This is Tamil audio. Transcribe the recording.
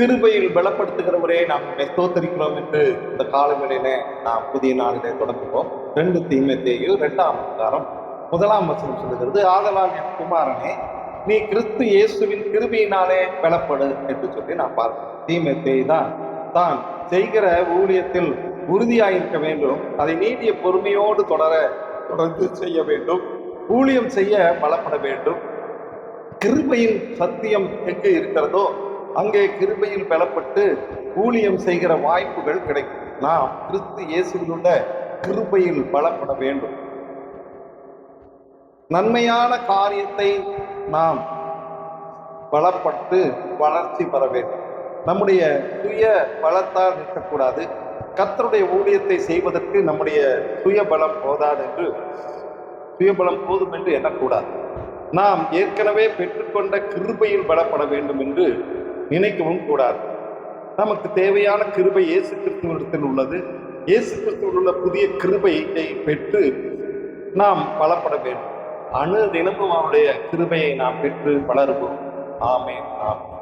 கிருபையில் பலப்படுத்துகிறவரே நாம் உம்மை ஸ்தோத்தரிக்கிறோம் என்று இந்த காலங்களிலே நாம் புதிய நாளிலே தொடங்குவோம். ரெண்டு தீமத்தேயு இரண்டாம் அதிகாரம் முதலாம் வசனம் சொல்லுகிறது ஆதலால் என் குமாரனே நீ கிறிஸ்து இயேசுவின் கிருபியினாலே பலப்படு என்று சொல்லி நான் பார்க்கிறோம். தீமத்தேயு தான் தான் செய்கிற ஊழியத்தில் உறுதியாயிருக்க வேண்டும் அதை நீடிய பொறுமையோடு தொடர தொடர்ந்து செய்ய வேண்டும் ஊழியம் செய்ய பலப்பட வேண்டும். கிருபையின் சத்தியம் எங்கு இருக்கிறதோ அங்கே கிருபையில் பலப்பட்டு ஊழியம் செய்கிற வாய்ப்புகள் கிடைக்கும். நாம் கிறிஸ்து இயேசுவிலுள்ள கிருபையில் பலப்பட வேண்டும். நன்மையான காரியத்தை நாம் பலப்பட்டு வளர்ச்சி பெற வேண்டும். நம்முடைய சுய பலத்தால் நிற்கக்கூடாது. கத்தருடைய ஊழியத்தை செய்வதற்கு நம்முடைய சுயபலம் போதாது என்று சுயபலம் போதும் என்று எண்ணக்கூடாது. நாம் ஏற்கனவே பெற்றுக்கொண்ட கிருபையில் பலப்பட வேண்டும் என்று நினைக்கவும் கூடாது. நமக்கு தேவையான கிருபை இயேசு கிறிஸ்துவத்தில் உள்ளது. இயேசு கிறிஸ்துவில் உள்ள புதிய கிருபையை பெற்று நாம் பலப்பட வேண்டும். அணு தினமும் அவருடைய கிருபையை நாம் பெற்று வளருவோம். ஆமே ஆமே